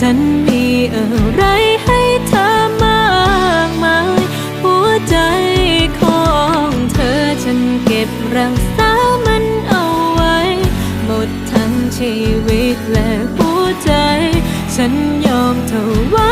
ฉันมีอะไรให้เธอมากมาย หัวใจของเธอฉันเก็บรักษามันเอาไว้ หมดทั้งชีวิตและหัวใจ ฉันยอมเธอว้